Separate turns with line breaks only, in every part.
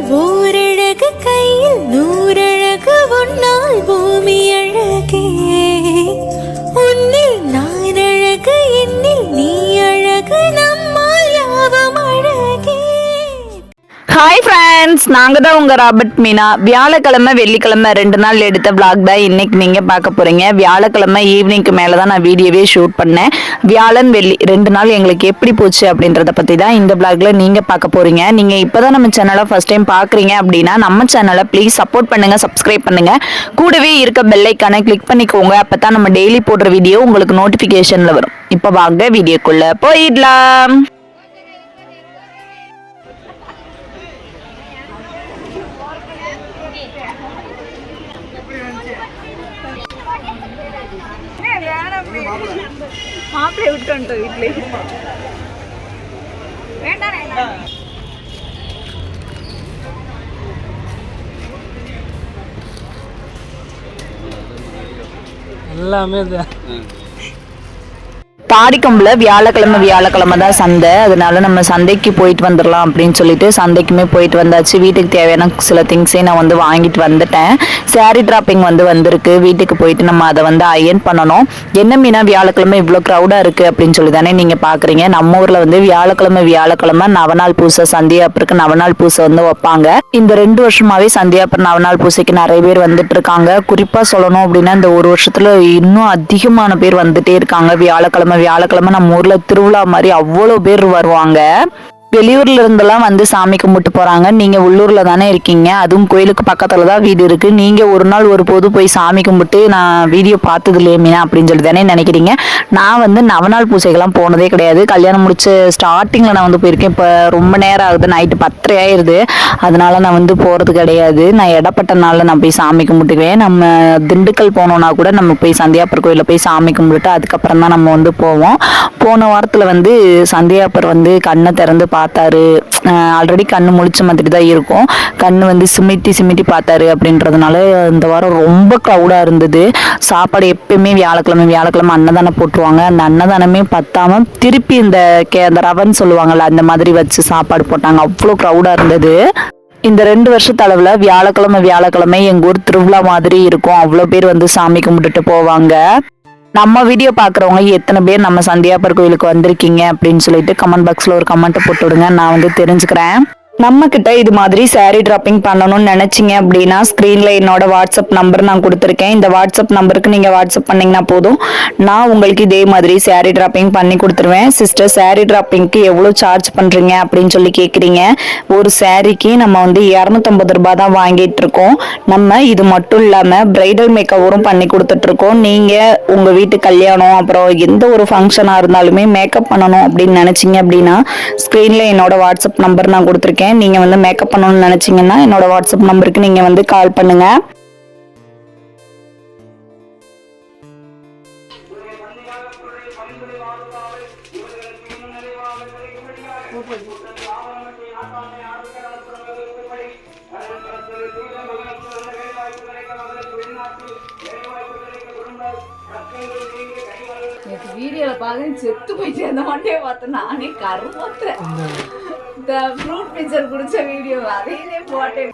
वो
hi friends நாங்கள் தான் உங்கள் ராபர்ட் மீனா. வியாழக்கிழமை வெள்ளிக்கிழமை ரெண்டு நாள் எடுத்த vlog தான் இன்னைக்கு நீங்கள் பார்க்க போகிறீங்க வியாழக்கிழமை ஈவினிங்க்கு மேலே தான் நான் வீடியோவே ஷூட் பண்ணேன். வியாழன் வெள்ளி ரெண்டு நாள் எங்களுக்கு எப்படி போச்சு அப்படின்றத பற்றி தான் இந்த vlogல நீங்கள் பார்க்க போகிறீங்க நீங்கள் இப்போ தான் நம்ம சேனலை ஃபஸ்ட் டைம் பார்க்குறீங்க அப்படின்னா நம்ம சேனலை ப்ளீஸ் சப்போர்ட் பண்ணுங்கள் சப்ஸ்கிரைப் பண்ணுங்கள் கூடவே இருக்க பெல்லைக்கான கிளிக் பண்ணிக்கோங்க. அப்போ தான் நம்ம டெய்லி போடுற வீடியோ உங்களுக்கு நோட்டிஃபிகேஷனில் வரும். இப்போ வாங்க வீடியோக்குள்ளே போயிடலாம். மாப்பிள்ளை விட்டு வந்துட்டோம் வீட்லயே.
எல்லாமே இது.
தாடிக்கம்புல வியாழக்கிழமை வியாழக்கிழமை தான் சந்தை. அதனால நம்ம சந்தைக்கு போயிட்டு வந்துடலாம் அப்படின்னு சொல்லிட்டு சந்தைக்குமே போயிட்டு வந்தாச்சு. வீட்டுக்கு தேவையான சில திங்ஸே நான் வந்து வாங்கிட்டு வந்துட்டேன். சாரி டிராப்பிங் வந்து வந்திருக்கு. வீட்டுக்கு போயிட்டு நம்ம அதை வந்து அயன் பண்ணணும். என்ன மீனா வியாழக்கிழமை இவ்வளோ க்ரௌடாக இருக்குது அப்படின்னு சொல்லி தானே நீங்கள் பார்க்குறீங்க நம்ம ஊரில் வந்து வியாழக்கிழமை வியாழக்கிழமை நவநாள் பூசை சந்தியாப்பருக்கு நவநாள் பூசை வந்து வைப்பாங்க. இந்த ரெண்டு வருஷமாவே சந்தியாப்பர் நவநாள் பூசைக்கு நிறைய பேர் வந்துட்டு இருக்காங்க. குறிப்பாக சொல்லணும் அப்படின்னா இந்த ஒரு வருஷத்துல இன்னும் அதிகமான பேர் வந்துட்டே இருக்காங்க. வியாழக்கிழமை வியாழக்கிழமை நம்ம ஊர்ல திருவிழா மாதிரி அவ்வளோ பேர் வருவாங்க. வெளியூர்ல இருந்தெல்லாம் வந்து சாமி கும்பிட்டு போறாங்க. நீங்க உள்ளூர்ல தானே இருக்கீங்க. அதுவும் கோயிலுக்கு பக்கத்துல தான் வீடு இருக்கு. நீங்க ஒரு நாள் ஒரு போது போய் சாமி கும்பிட்டு நான் வீடியோ பார்த்தது இல்லையே மீனா அப்படின்னு சொல்லி தானே நினைக்கிறீங்க. நான் வந்து நவநாள் பூசைக்கெல்லாம் போனதே கிடையாது. கல்யாணம் முடிச்சு ஸ்டார்டிங்ல நான் வந்து போயிருக்கேன். இப்போ ரொம்ப நேரம் ஆகுது. நைட்டு பத்தரை ஆயிருது. அதனால நான் வந்து போறது கிடையாது. நான் இடப்பட்ட நாளில் நான் போய் சாமி கும்பிட்டுக்குவேன். நம்ம திண்டுக்கல் போனோம்னா கூட நம்ம போய் சந்தியாப்பர் கோயிலில் போய் சாமி கும்பிட்டு அதுக்கப்புறம் தான் நம்ம வந்து போவோம். போன வாரத்தில் வந்து சந்தியாப்பர் வந்து கண்ணை திறந்து பா பார்த்தாரு. ஆல்ரெடி கண் முழிச்ச மாதிரி தான் இருக்கும். கண் வந்து சிமிட்டி சிமிட்டி பார்த்தாரு அப்படின்றதுனால இந்த வாரம் ரொம்ப க்ரௌடாக இருந்தது. சாப்பாடு எப்பயுமே வியாழக்கிழமை வியாழக்கிழமை அன்னதானம் போட்டுருவாங்க. அந்த அன்னதானமே பத்தாமல் திருப்பி இந்த கே அந்த ரவன்னு சொல்லுவாங்கள்ல அந்த மாதிரி வச்சு சாப்பாடு போட்டாங்க. அவ்வளோ க்ரௌடாக இருந்தது. இந்த ரெண்டு வருஷத்து அளவில் வியாழக்கிழமை வியாழக்கிழமை எங்கள் ஊர் திருவிழா மாதிரி இருக்கும். அவ்வளோ பேர் வந்து சாமி கும்பிட்டுட்டு போவாங்க. நம்ம வீடியோ பார்க்குறவங்க எத்தனை பேர் நம்ம சந்தியாப்பர் கோயிலுக்கு வந்திருக்கீங்க அப்படின்னு சொல்லிட்டு கமெண்ட் பாக்ஸில் ஒரு கமெண்ட் போட்டு விடுங்க. நான் வந்து தெரிஞ்சுக்கிறேன். நம்ம கிட்ட இது மாதிரி saree டிராப்பிங் பண்ணணும்னு நினைச்சிங்க அப்படின்னா ஸ்க்ரீன்ல என்னோட வாட்ஸ்அப் நம்பர் நான் கொடுத்துருக்கேன். இந்த வாட்ஸ்அப் நம்பருக்கு நீங்க வாட்ஸ்அப் பண்ணீங்கன்னா போதும். நான் உங்களுக்கு இதே மாதிரி saree டிராப்பிங் பண்ணி கொடுத்துருவேன். சிஸ்டர் saree டிராப்பிங்க்கு எவ்வளோ சார்ஜ் பண்றீங்க அப்படின்னு சொல்லி கேட்குறீங்க ஒரு சாரீக்கு நம்ம வந்து இரநூத்தம்பது ரூபாய் தான் வாங்கிட்டு இருக்கோம். நம்ம இது மட்டும் இல்லாம பிரைடல் மேக்கவரும் பண்ணி கொடுத்துட்டு இருக்கோம். நீங்க உங்க வீட்டு கல்யாணம் அப்புறம் எந்த ஒரு ஃபங்க்ஷனா இருந்தாலுமே மேக்கப் பண்ணணும் அப்படின்னு நினைச்சீங்க அப்படின்னா ஸ்க்ரீன்ல என்னோட வாட்ஸ்அப் நம்பர் நான் கொடுத்துருக்கேன். நீங்க வந்து மேக்கப் பண்ணணும்னு நினைச்சீங்கன்னா என்னோட வாட்ஸ்அப் நம்பருக்கு நீங்க வந்து கால் பண்ணுங்க.
எனக்கு வீடியோல பார்க்க செத்து போயிட்டு அந்த மாட்டே பார்த்தேன் நானே கருமத்துறேன். இந்த ஃப்ரூட் பிக்சர் குடிச்ச வீடியோ அதையே போட்டேன்.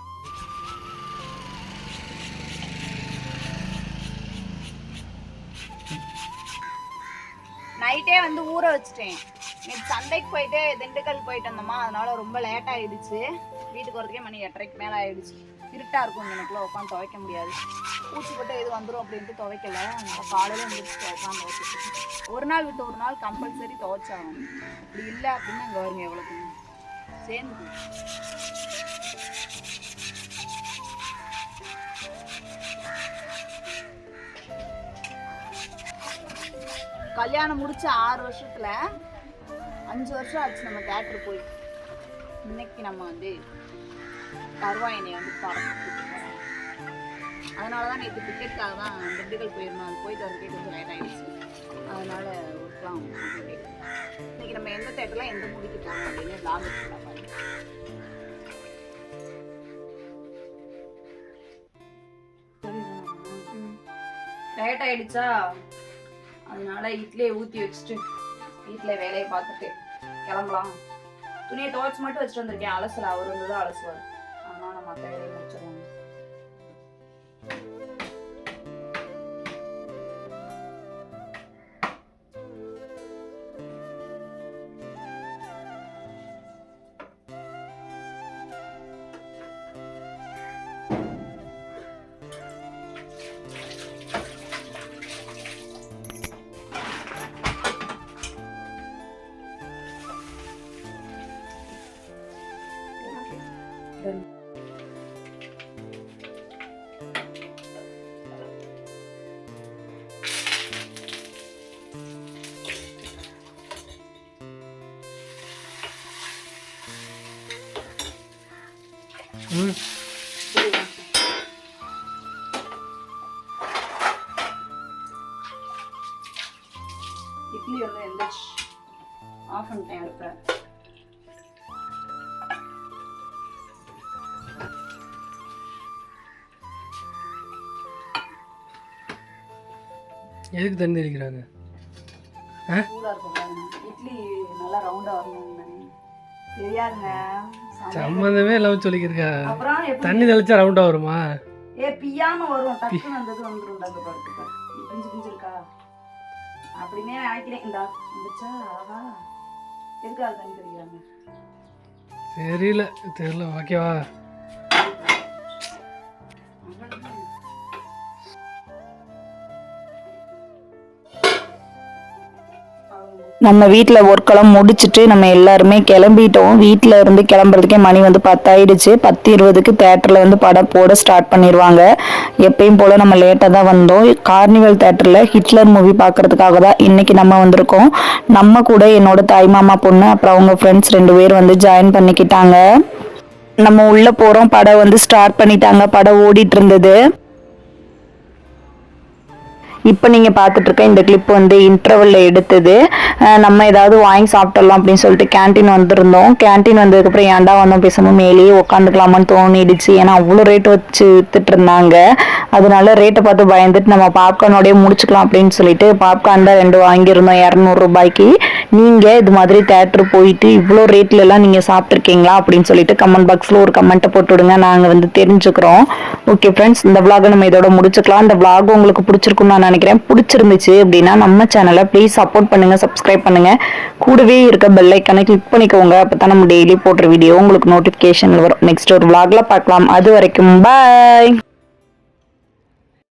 நைட்டே வந்து ஊற வச்சுட்டேன். நேற்று சந்தைக்கு போயிட்டு திண்டுக்கல் போயிட்டு வந்தோமா அதனால ரொம்ப லேட் ஆயிடுச்சு. வீட்டுக்கு வரதுக்கே மணி எட்டரைக்கு மேலே ஆயிடுச்சு. இருட்டாக இருக்கும் எனக்குள்ள உட்காந்து துவைக்க முடியாது. பூச்சிப்பட்ட இது எது வந்துடும் அப்படின்ட்டு துவைக்கல. அதனால காலையில் எழுந்திரிச்சு உட்காந்து துவைச்சிட்டு ஒரு நாள் விட்டு ஒரு நாள் கம்பல்சரி துவைச்சாகும் அப்படி இல்லை அப்படின்னா அங்கே வருங்க எவ்வளோக்கு சேர்ந்து கல்யாணம் முடிச்ச ஆறு வருஷத்துல அஞ்சு வருஷம் ஆச்சு நம்ம தேட்டர் போய். இன்னைக்கு நம்ம வந்து கருவாயனை வந்து படம் அதனால தான் நேற்று டிக்கெட்டுக்காக தான் திண்டுக்கல் போயிருந்தோம். அது போயிட்டு வரதுக்கே கொஞ்சம் லேட் ஆகிடுச்சு அதனால ஒர்க்லாம் இன்னைக்கு நம்ம எந்த தேட்டரில் எந்த மூவிக்கு போகணும் அப்படின்னு லாபம் பாருங்க லேட் ஆயிடுச்சா? அதனால இட்லியை ஊற்றி வச்சுட்டு வீட்டில் வேலையை பார்த்துட்டு கிளம்பலாம். துணியை துவைச்சு மட்டும் வச்சுட்டு வந்திருக்கேன். அலசல அவர் வந்து தான் அலசுவார். நம்ம மற்ற வேலையை முடிச்சிடலாம்
ம்
இட்லி வந்து ஆஃப் பண்ணிட்டேன் அடுப்பை
எதுக்கு தண்ணி தெளிக்கிறாங்க
இட்லி நல்லா ரவுண்டாக வரணும்னு தெரியாதுங்க.
சம்மந்தமே இல்லாமல் சொல்லிக்கிருக்கா. தண்ணி தெளிச்சா ரவுண்டாக வருமா?
ஏ பியாம வரும். டக்குன்னு வந்தது வந்துடும் அந்த படத்துக்கு பிஞ்சு பிஞ்சு இருக்கா அப்படின்னே நினைக்கிறேன் இந்த வந்துச்சா ஆஹா. எதுக்காக தண்ணி தெரியாங்க
தெரியல. தெரியல. ஓகேவா?
நம்ம வீட்டில் ஒர்க்கெல்லாம் முடிச்சுட்டு நம்ம எல்லாருமே கிளம்பிட்டோம். வீட்டில் இருந்து கிளம்புறதுக்கே மணி வந்து பத்தாயிடுச்சு. பத்து இருபதுக்கு தேட்டரில் வந்து படம் போட ஸ்டார்ட் பண்ணிடுவாங்க எப்பயும் போல் நம்ம லேட்டாக தான் வந்தோம். கார்னிவல் தேட்டரில் ஹிட்லர் மூவி பார்க்கறதுக்காக தான் இன்னைக்கு நம்ம வந்திருக்கோம். நம்ம கூட என்னோட தாய் மாமா பொண்ணு அப்புறம் அவங்க ஃப்ரெண்ட்ஸ் ரெண்டு பேர் வந்து ஜாயின் பண்ணிக்கிட்டாங்க. நம்ம உள்ளே போகிறோம் படம் வந்து ஸ்டார்ட் பண்ணிட்டாங்க. படம் ஓடிட்டு இருந்தது. இப்போ நீங்கள் பார்த்துட்ருக்க இந்த கிளிப் வந்து இன்டர்வலில் எடுத்தது. நம்ம ஏதாவது வாங்கி சாப்பிட்டலாம் அப்படின்னு சொல்லிட்டு கேண்டீன் வந்திருந்தோம். கேண்டீன் வந்ததுக்கப்புறம் ஏன்டா வந்தோம்? பேசாமல் மேலேயே உட்காந்துக்கலாமான்னு தோணிடுச்சு. ஏன்னா அவ்வளோ ரேட் வச்சு வித்துட்டு இருந்தாங்க. அதனால ரேட்டை பார்த்து பயந்துட்டு நம்ம பாப்கார்னோடய முடிச்சுக்கலாம் அப்படின்னு சொல்லிட்டு பாப்கார்ன் தான் ரெண்டு வாங்கியிருந்தோம் இரநூறுபாய்க்கு நீங்கள் இது மாதிரி தேட்டர் போயிட்டு இவ்வளோ ரேட்லலாம் நீங்கள் சாப்பிட்ருக்கீங்களா அப்படின்னு சொல்லிட்டு கமெண்ட் பாக்ஸில் ஒரு கமெண்ட்டை போட்டு விடுங்க நாங்கள் வந்து தெரிஞ்சுக்கிறோம். ஓகே ஃப்ரெண்ட்ஸ் இந்த விளாகை நம்ம இதோட முடிச்சுக்கலாம். இந்த விளாக் உங்களுக்கு பிடிச்சிருக்கும்னு நான் நினைக்கிறேன். பிடிச்சிருந்துச்சு அப்படின்னா நம்ம சேனலை ப்ளீஸ் சப்போர்ட் பண்ணுங்கள் சப்ஸ்கிரைப் பண்ணுங்கள் கூடவே இருக்க பெல் ஐக்கனை கிளிக் பண்ணிக்கோங்க. அப்போ தான் நம்ம டெய்லி போடுற வீடியோ உங்களுக்கு நோட்டிஃபிகேஷன் வரும். நெக்ஸ்ட் ஒரு விளாகில் பார்க்கலாம். அது வரைக்கும் பாய்